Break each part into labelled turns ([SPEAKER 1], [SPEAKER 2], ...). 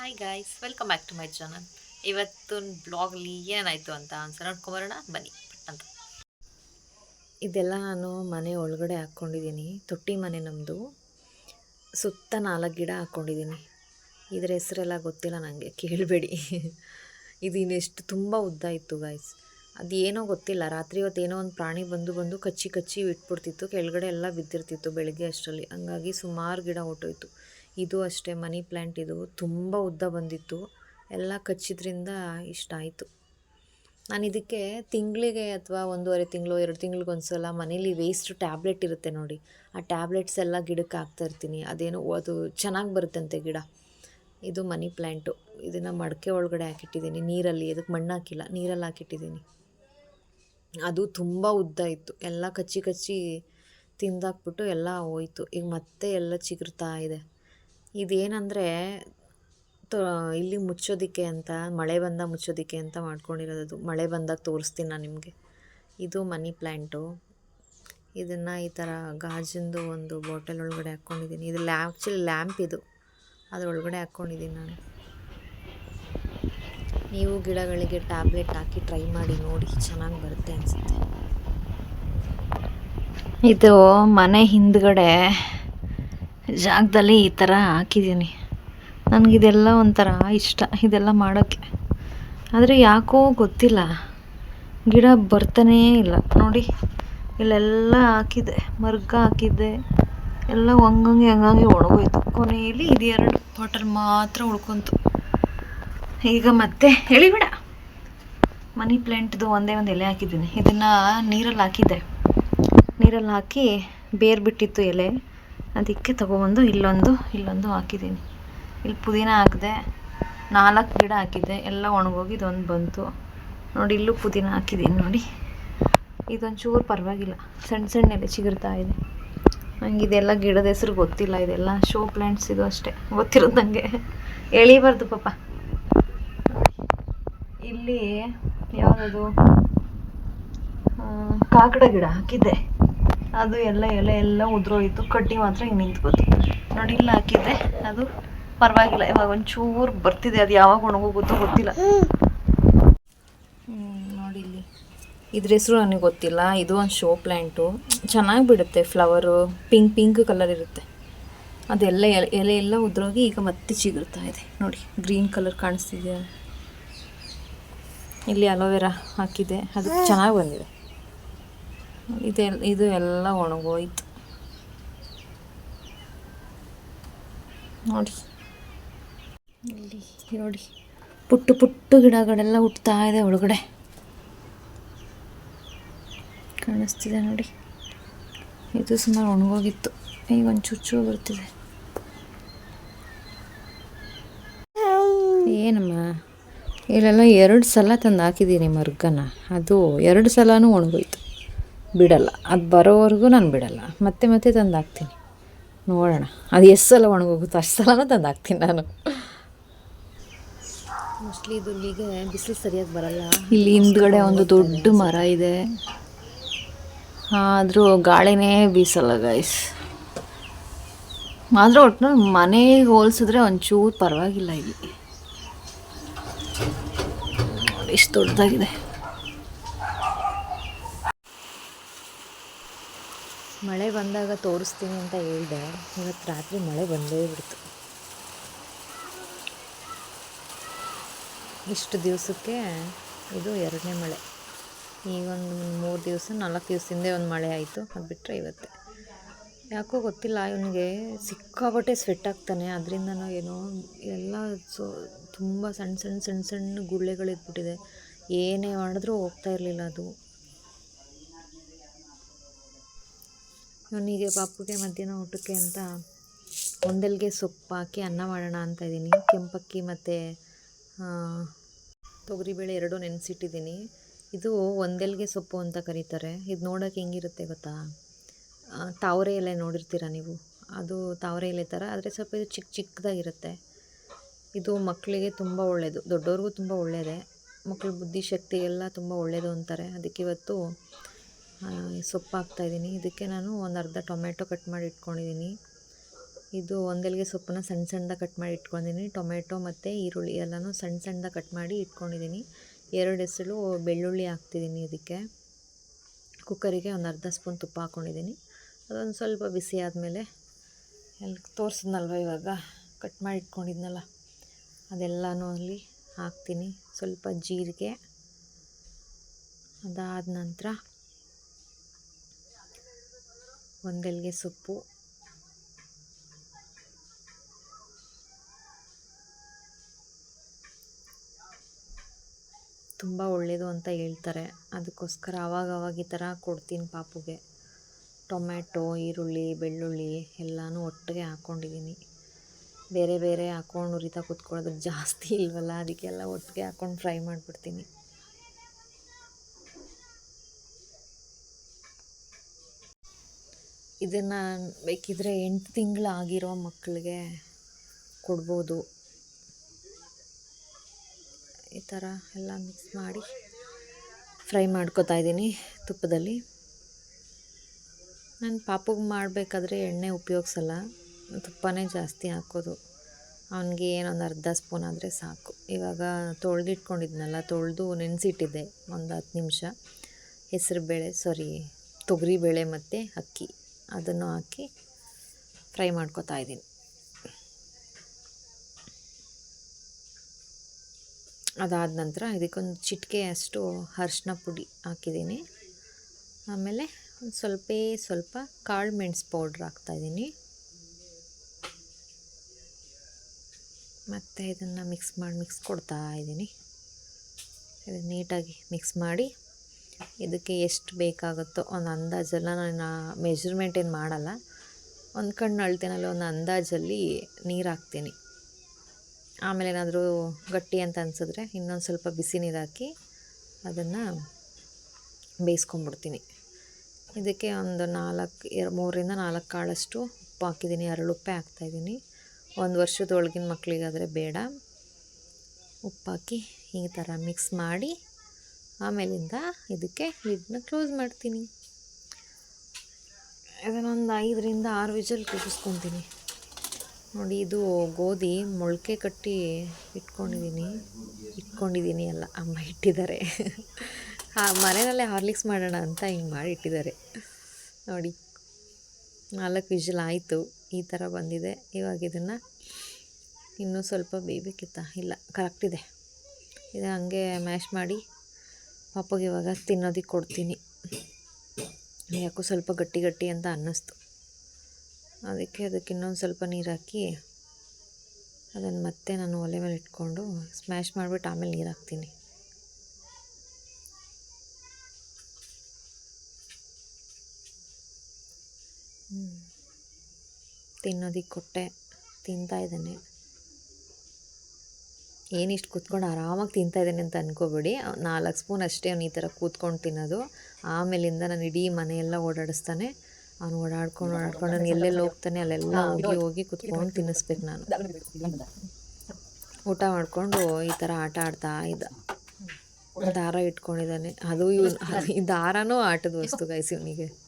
[SPEAKER 1] Hi guys welcome back to my channel ಇವತ್ತಿನ ಬ್ಲಾಗಲ್ಲಿ ಏನಾಯಿತು ಅಂತ ಅನ್ಸ ನೋಡ್ಕೊಂಬರೋಣ, ಬನ್ನಿ, ಅಂತ. ಇದೆಲ್ಲ ನಾನು ಮನೆ ಒಳಗಡೆ ಹಾಕ್ಕೊಂಡಿದ್ದೀನಿ, ತೊಟ್ಟಿ ಮನೆ ನಮ್ಮದು ಸುತ್ತ ನಾಲ್ಕು ಗಿಡ ಹಾಕ್ಕೊಂಡಿದ್ದೀನಿ. ಇದರ ಹೆಸರೆಲ್ಲ ಗೊತ್ತಿಲ್ಲ ನನಗೆ ಕೇಳಬೇಡಿ. ಇದು ಇನ್ನೆಷ್ಟು ತುಂಬ ಉದ್ದ ಇತ್ತು ಗಾಯ್ಸ್ ಅದು ಏನೋ ಗೊತ್ತಿಲ್ಲ, ರಾತ್ರಿ ಹೊತ್ತು ಏನೋ ಒಂದು ಪ್ರಾಣಿ ಬಂದು ಬಂದು ಕಚ್ಚಿ ಕಚ್ಚಿ ಇಟ್ಬಿಡ್ತಿತ್ತು, ಕೆಳಗಡೆ ಎಲ್ಲ ಬಿದ್ದಿರ್ತಿತ್ತು ಬೆಳಗ್ಗೆ ಅಷ್ಟರಲ್ಲಿ. ಹಂಗಾಗಿ ಸುಮಾರು ಗಿಡ ಹೊಟ್ಟೋಯ್ತು ಇದು ಅಷ್ಟೇ, ಮನಿ ಪ್ಲ್ಯಾಂಟ್ ಇದು. ತುಂಬ ಉದ್ದ ಬಂದಿತ್ತು. ಎಲ್ಲ ಕಚ್ಚಿದ್ರಿಂದ ಇಷ್ಟ ಆಯಿತು. ನಾನು ಇದಕ್ಕೆ ತಿಂಗಳಿಗೆ ಅಥವಾ ಒಂದೂವರೆ ತಿಂಗಳು, ಎರಡು ತಿಂಗ್ಳಿಗೆ ಒಂದ್ಸಲ ಮನೇಲಿ ವೇಸ್ಟ್ ಟ್ಯಾಬ್ಲೆಟ್ ಇರುತ್ತೆ ನೋಡಿ. ಆ ಟ್ಯಾಬ್ಲೆಟ್ಸ್ ಎಲ್ಲ ಗಿಡಕ್ಕೆ ಹಾಕ್ತಾ ಇರ್ತೀನಿ. ಅದೇನೋ ಅದು ಚೆನ್ನಾಗಿ ಬರುತ್ತಂತೆ ಗಿಡ. ಇದು ಮನಿ ಪ್ಲ್ಯಾಂಟು ಇದನ್ನು ಮಡಕೆ ಒಳಗಡೆ ಹಾಕಿಟ್ಟಿದ್ದೀನಿ. ನೀರಲ್ಲಿ ಅದಕ್ಕೆ ಮಣ್ಣು ಹಾಕಿಲ್ಲ, ನೀರಲ್ಲಿ ಹಾಕಿಟ್ಟಿದ್ದೀನಿ. ಅದು ತುಂಬ ಉದ್ದ ಇತ್ತು. ಎಲ್ಲ ಕಚ್ಚಿ ಕಚ್ಚಿ ತಿಂದಾಕ್ಬಿಟ್ಟು ಎಲ್ಲ ಹೋಯ್ತು. ಈಗ ಮತ್ತೆ ಎಲ್ಲ ಚಿಗುರ್ತಾ ಇದೆ. ಇದೇನಂದರೆ ಇಲ್ಲಿ ಮುಚ್ಚೋದಕ್ಕೆ ಅಂತ, ಮಳೆ ಬಂದಾಗ ಮುಚ್ಚೋದಕ್ಕೆ ಅಂತ ಮಾಡ್ಕೊಂಡಿರೋದು ಮಳೆ ಬಂದಾಗ ತೋರಿಸ್ತೀನಿ ನಾನು ನಿಮಗೆ. ಇದು ಮನಿ ಪ್ಲ್ಯಾಂಟು ಇದನ್ನು ಈ ಥರ ಗಾಜಿಂದು ಒಂದು ಬಾಟಲ್ ಒಳಗಡೆ ಹಾಕ್ಕೊಂಡಿದ್ದೀನಿ ಇದು ಲ್ಯಾ ಆ್ಯಕ್ಚುಲಿ ಲ್ಯಾಂಪ್ ಇದು. ಅದರೊಳಗಡೆ ಹಾಕ್ಕೊಂಡಿದ್ದೀನಿ ನಾನು. ನೀವು ಗಿಡಗಳಿಗೆ ಟ್ಯಾಬ್ಲೆಟ್ ಹಾಕಿ ಟ್ರೈ ಮಾಡಿ ನೋಡಿ. ಚೆನ್ನಾಗಿ ಬರುತ್ತೆ ಅನಿಸುತ್ತೆ. ಇದು ಮನೆ ಹಿಂದ್ಗಡೆ ಜಾಗದಲ್ಲಿ ಈ ಥರ ಹಾಕಿದ್ದೀನಿ. ನನಗಿದೆಲ್ಲ ಒಂಥರ ಇಷ್ಟ, ಇದೆಲ್ಲ ಮಾಡೋಕ್ಕೆ. ಆದರೆ ಯಾಕೋ ಗೊತ್ತಿಲ್ಲ. ಗಿಡ ಬರ್ತಾನೇ ಇಲ್ಲ. ನೋಡಿ, ಇಲ್ಲೆಲ್ಲ ಹಾಕಿದ್ದೆ. ಮರ್ಗ ಹಾಕಿದ್ದೆ. ಎಲ್ಲ ಹಂಗಂಗೆ ಹಂಗಂಗೆ ಒಣಗೋಯ್ತು. ಕೊನೆಯಲ್ಲಿ ಇದು ಎರಡು ಬಾಟಲ್ ಮಾತ್ರ ಉಳ್ಕೊಂತು. ಈಗ ಮತ್ತೆ ಹೇಳಿಬೇಡ ಮನಿ ಪ್ಲ್ಯಾಂಟ್ದು ಒಂದೇ ಒಂದು ಎಲೆ ಹಾಕಿದ್ದೀನಿ. ಇದನ್ನು ನೀರಲ್ಲಿ ಹಾಕಿದ್ದೆ. ನೀರಲ್ಲಿ ಹಾಕಿ ಬೇರು ಬಿಟ್ಟಿತ್ತು ಎಲೆ. ಅದಕ್ಕೆ ತೊಗೊಬಂದು ಇಲ್ಲೊಂದು ಇಲ್ಲೊಂದು ಹಾಕಿದ್ದೀನಿ. ಇಲ್ಲಿ ಪುದೀನ ಹಾಕಿದೆ, ನಾಲ್ಕು ಗಿಡ ಹಾಕಿದ್ದೆ, ಎಲ್ಲ ಒಣಗೋಗಿ ಇದೊಂದು ಬಂತು. ನೋಡಿ, ಇಲ್ಲೂ ಪುದೀನ ಹಾಕಿದ್ದೀನಿ ನೋಡಿ. ಇದೊಂಚೂರು ಪರವಾಗಿಲ್ಲ ಸಣ್ಣ ಸಣ್ಣ ಎಲೆ ಚಿಗುರ್ತಾ ಇದೆ. ನಂಗೆ ಇದೆಲ್ಲ ಗಿಡದ ಹೆಸರು ಗೊತ್ತಿಲ್ಲ, ಇದೆಲ್ಲ ಶೋ ಪ್ಲ್ಯಾಂಟ್ಸ್ ಇದು ಅಷ್ಟೇ. ಗೊತ್ತಿರೋದು ನನಗೆ ಎಳಿಬಾರ್ದು ಪಾಪ. ಇಲ್ಲಿ ಯಾವುದದು? ಕಾಕಡ ಗಿಡ ಹಾಕಿದ್ದೆ. ಅದು ಎಲ್ಲ ಎಲೆ ಎಲ್ಲ ಉದುರೋಯ್ತು. ಕಡ್ಡಿ ಮಾತ್ರ ಹಿಂಗೆ ನಿಂತ್ಕೋತು ನೋಡಿ ಇಲ್ಲ ಹಾಕಿದ್ದೆ ಅದು ಪರವಾಗಿಲ್ಲ. ಇವಾಗ ಒಂಚೂರು ಬರ್ತಿದೆ. ಅದು ಯಾವಾಗ ಒಣಗೋಗುತ್ತೋ ಗೊತ್ತಿಲ್ಲ. ನೋಡಿ ಇಲ್ಲಿ. ಇದ್ರ ಹೆಸರು ನನಗೆ ಗೊತ್ತಿಲ್ಲ. ಇದು ಒಂದು ಶೋ ಪ್ಲ್ಯಾಂಟು ಚೆನ್ನಾಗಿ ಬಿಡುತ್ತೆ ಫ್ಲವರು. ಪಿಂಕ್ ಪಿಂಕ್ ಕಲರ್ ಇರುತ್ತೆ. ಅದೆಲ್ಲ ಎಲೆ ಎಲೆ ಎಲ್ಲ ಉದುರೋಗಿ ಈಗ ಮತ್ತೆ ಚಿಗುರ್ತಾ ಇದೆ. ನೋಡಿ ಗ್ರೀನ್ ಕಲರ್ ಕಾಣಿಸ್ತಿದೆ. ಇಲ್ಲಿ ಅಲೋವೆರಾ ಹಾಕಿದೆ. ಅದು ಚೆನ್ನಾಗಿ ಬಂದಿದೆ. ಇದೆಲ್ಲ ಇದು ಎಲ್ಲ ಒಣಗೋಯ್ತು. ನೋಡಿ. ಇಲ್ಲಿ, ನೋಡಿ. ಪುಟ್ಟು ಪುಟ್ಟು ಗಿಡಗಳೆಲ್ಲ ಹುಟ್ತಾ ಇದೆ ಒಳಗಡೆ. ಕಾಣಿಸ್ತಿದೆ ನೋಡಿ. ಇದು ಸುಮಾರು ಒಣಗೋಗಿತ್ತು. ಈಗ ಒಂದು ಚುಚ್ಚು ಬರ್ತಿದೆ. ಏನಮ್ಮ? ಇಲ್ಲೆಲ್ಲ ಎರಡು ಸಲ ತಂದು ಹಾಕಿದ್ದೀನಿ ಮರ್ಗನ. ಅದು ಎರಡು ಸಲನೂ ಒಣಗೋಯ್ತು. ಬಿಡಲ್ಲ. ಅದು ಬರೋವರೆಗೂ ನಾನು ಬಿಡಲ್ಲ. ಮತ್ತೆ ಮತ್ತೆ ತಂದು ಹಾಕ್ತೀನಿ ನೋಡೋಣ. ಅದು ಎಷ್ಟು ಸಲ ಒಣಗೋಗುತ್ತೋ ಅಷ್ಟು ಸಲನೂ ತಂದು ಹಾಕ್ತೀನಿ ನಾನು. ಮೋಸ್ಟ್ಲಿ ಇದು ಇಲ್ಲಿಗೆ ಬಿಸಿಲು ಸರಿಯಾಗಿ ಬರಲ್ಲ. ಇಲ್ಲಿ ಹಿಂದ್ಗಡೆ ಒಂದು ದೊಡ್ಡ ಮರ ಇದೆ. ಆದರೂ ಗಾಳಿನೇ ಬೀಸಲ್ಲ ಗೈಸ್ ಆದರೂ ಒಟ್ಟು ಮನೆಗೆ ಹೋಲಿಸಿದ್ರೆ ಒಂಚೂರು ಪರವಾಗಿಲ್ಲ ಇಲ್ಲಿ. ಇಷ್ಟು ದೊಡ್ಡದಾಗಿದೆ ಮಳೆ ಬಂದಾಗ ತೋರಿಸ್ತೀನಿ ಅಂತ ಹೇಳಿದೆ. ಇವತ್ತು ರಾತ್ರಿ ಮಳೆ ಬಂದೇ ಬಿಡ್ತು. ಇಷ್ಟು ದಿವಸಕ್ಕೆ ಇದು ಎರಡನೇ ಮಳೆ. ಈಗ ಒಂದು ಮೂರು ದಿವಸ, ನಾಲ್ಕು ದಿವಸ ಹಿಂದೆ ಒಂದು ಮಳೆ ಆಯಿತು. ಅದು ಬಿಟ್ಟರೆ ಇವತ್ತೇ. ಯಾಕೋ ಗೊತ್ತಿಲ್ಲ, ಇವನಿಗೆ ಸಿಕ್ಕಾಪಟ್ಟೆ ಸ್ವೆಟ್ ಆಗ್ತಾನೆ. ಅದರಿಂದ ಏನೋ ಎಲ್ಲ ಸೊ ತುಂಬ ಸಣ್ಣ ಸಣ್ಣ ಸಣ್ಣ ಸಣ್ಣ ಗುಳ್ಳೆಗಳು ಇದ್ಬಿಟ್ಟಿದೆ ಏನೇ ಮಾಡಿದ್ರೂ ಹೋಗ್ತಾ ಇರಲಿಲ್ಲ ಅದು. ಇವನಿಗೆ ಪಾಪುಗೆ ಮಧ್ಯಾಹ್ನ ಊಟಕ್ಕೆ ಅಂತ ಒಂದೆಲ್ಗೆ ಸೊಪ್ಪು ಹಾಕಿ ಅನ್ನ ಮಾಡೋಣ ಅಂತ ಇದ್ದೀನಿ. ಕೆಂಪಕ್ಕಿ ಮತ್ತು ತೊಗರಿಬೇಳೆ ಎರಡೂ ನೆನೆಸಿಟ್ಟಿದ್ದೀನಿ. ಇದು ಒಂದೆಲ್ಗೆ ಸೊಪ್ಪು ಅಂತ ಕರೀತಾರೆ. ಇದು ನೋಡೋಕೆ ಹೆಂಗಿರುತ್ತೆ ಗೊತ್ತಾ? ತಾವರೆ ಎಲೆ ನೋಡಿರ್ತೀರ ನೀವು? ಅದು ತಾವರೆ ಎಲೆ ಥರ ಆದರೆ ಸ್ವಲ್ಪ ಇದು ಚಿಕ್ಕ ಚಿಕ್ಕದಾಗಿರುತ್ತೆ ಇದು ಮಕ್ಕಳಿಗೆ ತುಂಬ ಒಳ್ಳೆಯದು ದೊಡ್ಡವ್ರಿಗೂ ತುಂಬ ಒಳ್ಳೆಯದೇ ಮಕ್ಕಳ ಬುದ್ಧಿಶಕ್ತಿಗೆಲ್ಲ ತುಂಬ ಒಳ್ಳೆಯದು ಅಂತಾರೆ. ಅದಕ್ಕೆ ಇವತ್ತು ಸೊಪ್ಪು ಹಾಕ್ತಾಯಿದ್ದೀನಿ ಇದಕ್ಕೆ ನಾನು ಒಂದು ಅರ್ಧ ಟೊಮೆಟೊ ಕಟ್ ಮಾಡಿ ಇಟ್ಕೊಂಡಿದ್ದೀನಿ. ಇದು ಒಂದೆಲ್ಗೆ ಸೊಪ್ಪನ್ನ ಸಣ್ಣ ಸಣ್ಣದಾಗಿ ಕಟ್ ಮಾಡಿ ಇಟ್ಕೊಂಡಿದ್ದೀನಿ. ಟೊಮೆಟೊ ಮತ್ತು ಈರುಳ್ಳಿ ಎಲ್ಲನೂ ಸಣ್ಣ ಸಣ್ಣದಾಗಿ ಕಟ್ ಮಾಡಿ ಇಟ್ಕೊಂಡಿದ್ದೀನಿ. ಎರಡು ಹೆಸರು ಬೆಳ್ಳುಳ್ಳಿ ಹಾಕ್ತಿದ್ದೀನಿ ಇದಕ್ಕೆ. ಕುಕ್ಕರಿಗೆ ಒಂದು ಅರ್ಧ ಸ್ಪೂನ್ ತುಪ್ಪ ಹಾಕ್ಕೊಂಡಿದ್ದೀನಿ ಅದೊಂದು ಸ್ವಲ್ಪ ಬಿಸಿ ಆದಮೇಲೆ ಎಲ್ಲಿ ತೋರಿಸಿದ್ನಲ್ವ ಇವಾಗ? ಕಟ್ ಮಾಡಿ ಇಟ್ಕೊಂಡಿದ್ನಲ್ಲ. ಅದೆಲ್ಲನೂ ಅಲ್ಲಿ ಹಾಕ್ತೀನಿ. ಸ್ವಲ್ಪ ಜೀರಿಗೆ ಅದಾದ ನಂತರ ಒಂದೆಲ್ಗೆ ಸೊಪ್ಪು. ತುಂಬ ಒಳ್ಳೆಯದು ಅಂತ ಹೇಳ್ತಾರೆ. ಅದಕ್ಕೋಸ್ಕರ ಆವಾಗ ಆವಾಗ ಈ ಥರ ಕೊಡ್ತೀನಿ ಪಾಪುಗೆ. ಟೊಮ್ಯಾಟೊ, ಈರುಳ್ಳಿ, ಬೆಳ್ಳುಳ್ಳಿ ಎಲ್ಲನೂ ಒಟ್ಟಿಗೆ ಹಾಕ್ಕೊಂಡಿದ್ದೀನಿ. ಬೇರೆ ಬೇರೆ ಹಾಕ್ಕೊಂಡು ಉರಿತಾ ಕೂತ್ಕೊಳ್ಳೋದಕ್ಕೆ ಜಾಸ್ತಿ ಇಲ್ವಲ್ಲ? ಅದಕ್ಕೆಲ್ಲ ಒಟ್ಟಿಗೆ ಹಾಕ್ಕೊಂಡು ಫ್ರೈ ಮಾಡಿಬಿಡ್ತೀನಿ. ಇದನ್ನು ಬೇಕಿದ್ದರೆ ಎಂಟು ತಿಂಗಳು ಆಗಿರೋ ಮಕ್ಕಳಿಗೆ ಕೊಡ್ಬೋದು. ಈ ಥರ ಎಲ್ಲ ಮಿಕ್ಸ್ ಮಾಡಿ ಫ್ರೈ ಮಾಡ್ಕೊತಾ ಇದ್ದೀನಿ ತುಪ್ಪದಲ್ಲಿ. ನಾನು ಪಾಪಗೆ ಮಾಡಬೇಕಾದ್ರೆ ಎಣ್ಣೆ ಉಪಯೋಗಿಸಲ್ಲ, ತುಪ್ಪನೇ ಜಾಸ್ತಿ ಹಾಕೋದು. ಅವನಿಗೆ ಏನೊಂದು ಅರ್ಧ ಸ್ಪೂನ್ ಆದರೆ ಸಾಕು. ಇವಾಗ ತೊಳೆದಿಟ್ಕೊಂಡಿದ್ನಲ್ಲ, ತೊಳೆದು ನೆನೆಸಿಟ್ಟಿದ್ದೆ ಒಂದು ಹತ್ತು ನಿಮಿಷ. ಹೆಸರು ಬೇಳೆ ಸಾರಿ ತೊಗರಿಬೇಳೆ ಮತ್ತು ಅಕ್ಕಿ. ಅದನ್ನು ಹಾಕಿ ಫ್ರೈ ಮಾಡ್ಕೋತಾ ಇದ್ದೀನಿ. ಅದಾದ ನಂತರ ಇದಕ್ಕೊಂದು ಚಿಟಿಕೆ ಅಷ್ಟು ಅರ್ಶಿನ ಪುಡಿ ಹಾಕಿದ್ದೀನಿ. ಆಮೇಲೆ ಒಂದು ಸ್ವಲ್ಪ ಸ್ವಲ್ಪ ಕಾಳು ಮೆಣಸು ಪೌಡ್ರ್ ಹಾಕ್ತಾಯಿದ್ದೀನಿ ಮತ್ತು ಇದನ್ನು ಮಿಕ್ಸ್ ಮಾಡಿ ಮಿಕ್ಸ್ ಕೊಡ್ತಾ ಇದ್ದೀನಿ. ಇದು ನೀಟಾಗಿ ಮಿಕ್ಸ್ ಮಾಡಿ ಇದಕ್ಕೆ ಎಷ್ಟು ಬೇಕಾಗುತ್ತೋ ಒಂದು ಅಂದಾಜೆಲ್ಲ ನಾನು ಮೆಜರ್ಮೆಂಟ್ ಏನು ಮಾಡಲ್ಲ. ಒಂದು ಕಣ್ಣು ಅಳ್ತೀನಲ್ಲ ಒಂದು ಅಂದಾಜಲ್ಲಿ ನೀರು ಹಾಕ್ತೀನಿ. ಆಮೇಲೆ ಏನಾದರೂ ಗಟ್ಟಿ ಅಂತ ಅನಿಸಿದ್ರೆ ಇನ್ನೊಂದು ಸ್ವಲ್ಪ ಬಿಸಿ ನೀರು ಹಾಕಿ ಅದನ್ನು ಬೇಯಿಸ್ಕೊಂಬಿಡ್ತೀನಿ ಇದಕ್ಕೆ ಒಂದು ನಾಲ್ಕು, ಎರಡು ಮೂರರಿಂದ ನಾಲ್ಕು ಕಾಳಷ್ಟು ಉಪ್ಪು ಹಾಕಿದ್ದೀನಿ ಉಪ್ಪೆ ಹಾಕ್ತಾಯಿದ್ದೀನಿ ಒಂದು ವರ್ಷದೊಳಗಿನ ಮಕ್ಕಳಿಗಾದರೆ ಬೇಡ. ಉಪ್ಪು ಹಾಕಿ ಈ ಥರ ಮಿಕ್ಸ್ ಮಾಡಿ ಆಮೇಲಿಂದ ಇದಕ್ಕೆ ಲಿಡ್ನ ಕ್ಲೋಸ್ ಮಾಡ್ತೀನಿ. ಇದನ್ನೊಂದು ಐದರಿಂದ ಆರು ವಿಜಲ್ ಕೂಗಿಸ್ಕೊತೀನಿ ನೋಡಿ, ಇದು ಗೋಧಿ ಮೊಳಕೆ ಕಟ್ಟಿ ಇಟ್ಕೊಂಡಿದ್ದೀನಿ ಇಟ್ಕೊಂಡಿದ್ದೀನಿ ಅಲ್ಲ, ಅಮ್ಮ ಇಟ್ಟಿದ್ದಾರೆ. ಆ ಮನೆಯಲ್ಲೇ ಹಾರ್ಲಿಕ್ಸ್ ಮಾಡೋಣ ಅಂತ ಹಿಂಗೆ ಮಾಡಿ ಇಟ್ಟಿದ್ದಾರೆ. ನೋಡಿ, ನಾಲ್ಕು ವಿಜಲ್ ಆಯಿತು, ಈ ಥರ ಬಂದಿದೆ. ಇವಾಗ ಇದನ್ನು ಇನ್ನೂ ಸ್ವಲ್ಪ ಬೇಯಬೇಕಿತ್ತ? ಇಲ್ಲ ಕರೆಕ್ಟಿದೆ ಇದು. ಹಂಗೆ ಮ್ಯಾಶ್ ಮಾಡಿ ಪಾಪಗೆ ಇವಾಗ ತಿನ್ನೋದಕ್ಕೆ ಕೊಡ್ತೀನಿ. ಯಾಕೋ ಸ್ವಲ್ಪ ಗಟ್ಟಿ ಗಟ್ಟಿ ಅಂತ ಅನ್ನಿಸ್ತು. ಅದಕ್ಕೆ ಅದಕ್ಕೆ ಇನ್ನೊಂದು ಸ್ವಲ್ಪ ನೀರು ಹಾಕಿ ಅದನ್ನು ಮತ್ತೆ ನಾನು ಒಲೆ ಮೇಲೆ ಇಟ್ಕೊಂಡು ಸ್ಮ್ಯಾಶ್ ಮಾಡಿಬಿಟ್ಟು ಆಮೇಲೆ ನೀರು ಹಾಕ್ತೀನಿ. ತಿನ್ನೋದಕ್ಕೆ ಕೊಟ್ಟೆ, ತಿಂತಾ ಇದ್ದಾನೆ. ಏನಿಷ್ಟು ಕೂತ್ಕೊಂಡು ಆರಾಮಾಗಿ ತಿಂತಾ ಇದ್ದೇನೆ ಅಂತ ಅನ್ಕೋಬೇಡಿ. ನಾಲ್ಕು ಸ್ಪೂನ್ ಅಷ್ಟೇ ಅವ್ನು ಈ ಥರ ಕೂತ್ಕೊಂಡು ತಿನ್ನೋದು. ಆಮೇಲಿಂದ ನಾನು ಇಡೀ ಮನೆಯೆಲ್ಲ ಓಡಾಡಿಸ್ತಾನೆ. ಅವ್ನು ಓಡಾಡ್ಕೊಂಡು ಓಡಾಡ್ಕೊಂಡು ನಾನು ಎಲ್ಲೆಲ್ಲಿ ಹೋಗ್ತಾನೆ ಅಲ್ಲೆಲ್ಲ ಹೋಗಿ ಹೋಗಿ ಕೂತ್ಕೊಂಡು ತಿನ್ನಿಸ್ಬೇಕು ನಾನು. ಊಟ ಮಾಡಿಕೊಂಡು ಈ ಥರ ಆಟ ಆಡ್ತಾ ಇದ್ದ. ದಾರ ಇಟ್ಕೊಂಡಿದ್ದಾನೆ. ಅದು ಇವ್ ಈ ದಾರನೂ ಆಟದ ವಸ್ತು ಗಾಯಿಸಿ ಇವನಿಗೆ.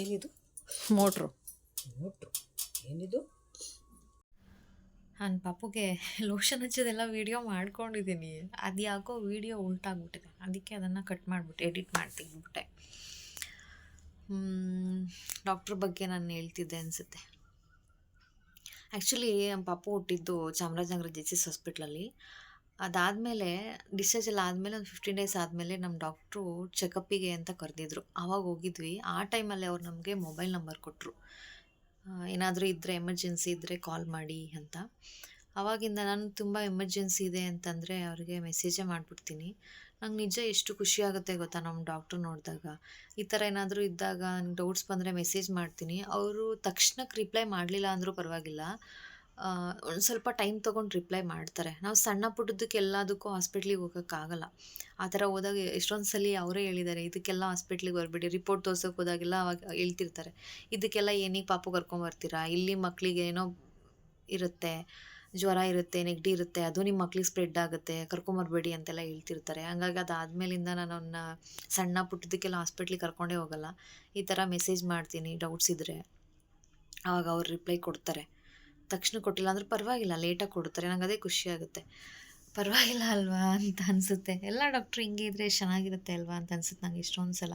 [SPEAKER 1] ಏನಿದು? ಮೋಟ್ರು.
[SPEAKER 2] ಮೋಟ್ರು? ಏನಿದು?
[SPEAKER 1] ನಾನು ಪಾಪುಗೆ ಲೋಷನ್ ಹಚ್ಚೋದೆಲ್ಲ ವೀಡಿಯೋ ಮಾಡ್ಕೊಂಡಿದ್ದೀನಿ ಅದು ಯಾಕೋ ವೀಡಿಯೋ ಉಲ್ಟಾಗ್ಬಿಟ್ಟಿದೆ. ಅದಕ್ಕೆ ಅದನ್ನು ಕಟ್ ಮಾಡಿಬಿಟ್ಟು ಎಡಿಟ್ ಮಾಡ್ತಿದ್ಬಿಟ್ಟೆ ಡಾಕ್ಟ್ರ್ ಬಗ್ಗೆ ನಾನು ಹೇಳ್ತಿದ್ದೆ ಅನಿಸುತ್ತೆ. ಆ್ಯಕ್ಚುಲಿ ನಮ್ಮ ಪಾಪು ಹುಟ್ಟಿದ್ದು ಚಾಮರಾಜನಗರ ಜೆ ಸಿ ಹಾಸ್ಪಿಟ್ಲಲ್ಲಿ ಅದಾದಮೇಲೆ ಡಿಸ್ಚಾರ್ಜ್ ಎಲ್ಲ ಆದಮೇಲೆ ಒಂದು ಫಿಫ್ಟೀನ್ ಡೇಸ್ ಆದಮೇಲೆ ನಮ್ಮ ಡಾಕ್ಟ್ರು ಚೆಕಪ್ಪಿಗೆ ಅಂತ ಕರೆದಿದ್ರು. ಆವಾಗ ಹೋಗಿದ್ವಿ. ಆ ಟೈಮಲ್ಲಿ ಅವ್ರು ನಮಗೆ ಮೊಬೈಲ್ ನಂಬರ್ ಕೊಟ್ಟರು ಏನಾದರೂ ಇದ್ದರೆ ಎಮರ್ಜೆನ್ಸಿ ಇದ್ದರೆ ಕಾಲ್ ಮಾಡಿ ಅಂತ. ಆವಾಗಿಂದ ನಾನು ತುಂಬ ಎಮರ್ಜೆನ್ಸಿ ಇದೆ ಅಂತಂದರೆ ಅವ್ರಿಗೆ ಮೆಸೇಜೇ ಮಾಡಿಬಿಡ್ತೀನಿ. ನಂಗೆ ನಿಜ ಎಷ್ಟು ಖುಷಿ ಆಗುತ್ತೆ ಗೊತ್ತಾ ನಮ್ಮ ಡಾಕ್ಟ್ರು ನೋಡಿದಾಗ. ಈ ಥರ ಏನಾದರೂ ಇದ್ದಾಗ ನಂಗೆ ಡೌಟ್ಸ್ ಬಂದರೆ ಮೆಸೇಜ್ ಮಾಡ್ತೀನಿ. ಅವರು ತಕ್ಷಣಕ್ಕೆ ರಿಪ್ಲೈ ಮಾಡಲಿಲ್ಲ ಅಂದರೂ ಪರವಾಗಿಲ್ಲ. ಒಂದು ಸ್ವಲ್ಪ ಟೈಮ್ ತೊಗೊಂಡು ರಿಪ್ಲೈ ಮಾಡ್ತಾರೆ. ನಾವು ಸಣ್ಣ ಪುಟ್ಟದಕ್ಕೆ ಎಲ್ಲದಕ್ಕೂ ಹಾಸ್ಪಿಟ್ಲಿಗೆ ಹೋಗೋಕ್ಕಾಗಲ್ಲ ಆ ಥರ ಹೋದಾಗ ಎಷ್ಟೊಂದು ಸಲ ಅವರೇ ಹೇಳಿದ್ದಾರೆ ಇದಕ್ಕೆಲ್ಲ ಹಾಸ್ಪಿಟ್ಲಿಗೆ ಬರಬೇಡಿ, ರಿಪೋರ್ಟ್ ತೋರ್ಸೋಕೆ ಹೋದಾಗೆಲ್ಲ ಅವಾಗ ಹೇಳ್ತಿರ್ತಾರೆ. ಇದಕ್ಕೆಲ್ಲ ಏನಿಗೆ ಪಾಪು ಕರ್ಕೊಂಬರ್ತೀರಾ ಇಲ್ಲಿ ಮಕ್ಕಳಿಗೆ ಏನೋ ಇರುತ್ತೆ, ಜ್ವರ ಇರುತ್ತೆ, ನೆಗಡಿ ಇರುತ್ತೆ, ಅದು ನಿಮ್ಮ ಮಕ್ಳಿಗೆ ಸ್ಪ್ರೆಡ್ ಆಗುತ್ತೆ ಕರ್ಕೊಂಬರ್ಬೇಡಿ ಅಂತೆಲ್ಲ ಹೇಳ್ತಿರ್ತಾರೆ. ಹಂಗಾಗಿ ಅದಾದಮೇಲಿಂದ ನಾನು ಅವನ್ನ ಸಣ್ಣ ಪುಟ್ಟದಕ್ಕೆಲ್ಲ ಹಾಸ್ಪಿಟ್ಲಿಗೆ ಕರ್ಕೊಂಡೇ ಹೋಗಲ್ಲ. ಈ ಥರ ಮೆಸೇಜ್ ಮಾಡ್ತೀನಿ, ಡೌಟ್ಸ್ ಇದ್ದರೆ ಆವಾಗ ಅವ್ರು ರಿಪ್ಲೈ ಕೊಡ್ತಾರೆ. ತಕ್ಷಣ ಕೊಟ್ಟಿಲ್ಲ ಅಂದ್ರೆ ಪರವಾಗಿಲ್ಲ ಲೇಟಾಗಿ ಕೊಡ್ತಾರೆ, ನಂಗೆ ಅದೇ ಖುಷಿ ಆಗುತ್ತೆ. ಪರವಾಗಿಲ್ಲ ಅಲ್ವಾ ಅಂತ ಅನಿಸುತ್ತೆ. ಎಲ್ಲ ಡಾಕ್ಟ್ರು ಹಿಂಗೆ ಇದ್ದರೆ ಚೆನ್ನಾಗಿರುತ್ತೆ ಅಲ್ವಾ ಅಂತ ಅನ್ಸುತ್ತೆ ನಂಗೆ ಇಷ್ಟೊಂದು ಸಲ.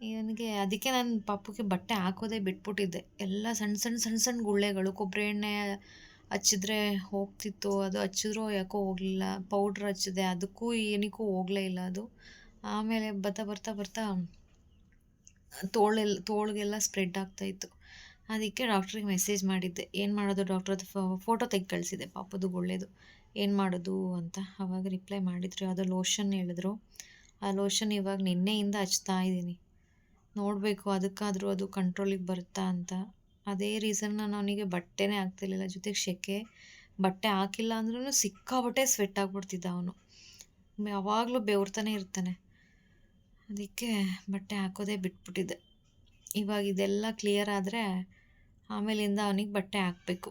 [SPEAKER 1] ನನಗೆ ಅದಕ್ಕೆ ನಾನು ಪಾಪುಗೆ ಬಟ್ಟೆ ಹಾಕೋದೇ ಬಿಟ್ಬಿಟ್ಟಿದ್ದೆ. ಎಲ್ಲ ಸಣ್ಣ ಸಣ್ಣ ಸಣ್ಣ ಸಣ್ಣ ಗುಳ್ಳೆಗಳು ಕೊಬ್ಬರಿ ಎಣ್ಣೆ ಹಚ್ಚಿದ್ರೆ ಹೋಗ್ತಿತ್ತು, ಅದು ಹಚ್ಚಿದ್ರೂ ಯಾಕೋ ಹೋಗಲಿಲ್ಲ ಪೌಡ್ರ್ ಹಚ್ಚಿದೆ, ಅದಕ್ಕೂ ಏನಕ್ಕೂ ಹೋಗಲೇ ಇಲ್ಲ ಅದು. ಆಮೇಲೆ ಬರ್ತಾ ಬರ್ತಾ ಬರ್ತಾ ತೋಳೆಲ್ಲ ತೋಳಿಗೆಲ್ಲ ಸ್ಪ್ರೆಡ್ ಆಗ್ತಾಯಿತ್ತು ಅದಕ್ಕೆ ಡಾಕ್ಟ್ರಿಗೆ ಮೆಸೇಜ್ ಮಾಡಿದ್ದೆ. ಏನು ಮಾಡೋದು ಡಾಕ್ಟ್ರ್ ಅದು ಫೋಟೋ ತೆಗೆ ಕಳಿಸಿದೆ ಪಾಪದು ಒಳ್ಳೇದು. ಏನು ಮಾಡೋದು ಅಂತ ಅವಾಗ ರಿಪ್ಲೈ ಮಾಡಿದ್ರು. ಅದು ಲೋಷನ್ ಹೇಳಿದ್ರು. ಆ ಲೋಷನ್ ಇವಾಗ ನಿನ್ನೆಯಿಂದ ಹಚ್ತಾ ಇದ್ದೀನಿ. ನೋಡಬೇಕು ಅದಕ್ಕಾದರೂ ಅದು ಕಂಟ್ರೋಲಿಗೆ ಬರುತ್ತಾ ಅಂತ. ಅದೇ ರೀಸನ್ ನಾನು ಅವನಿಗೆ ಬಟ್ಟೆನೇ ಆಗ್ತಿರ್ಲಿಲ್ಲ ಜೊತೆಗೆ ಸೆಕೆ ಬಟ್ಟೆ ಹಾಕಿಲ್ಲ ಅಂದ್ರೂ ಸಿಕ್ಕಾಬಟ್ಟೆ ಸ್ವೆಟ್ ಆಗಿಬಿಡ್ತಿದ್ದ ಅವನು. ಯಾವಾಗಲೂ ಬೆವರ್ತಾನೆ ಇರ್ತಾನೆ. ಅದಕ್ಕೆ ಬಟ್ಟೆ ಹಾಕೋದೇ ಬಿಟ್ಬಿಟ್ಟಿದ್ದೆ. ಇವಾಗ ಇದೆಲ್ಲ ಕ್ಲಿಯರ್ ಆದರೆ ಆಮೇಲಿಂದ ಅವನಿಗೆ ಬಟ್ಟೆ ಹಾಕಬೇಕು.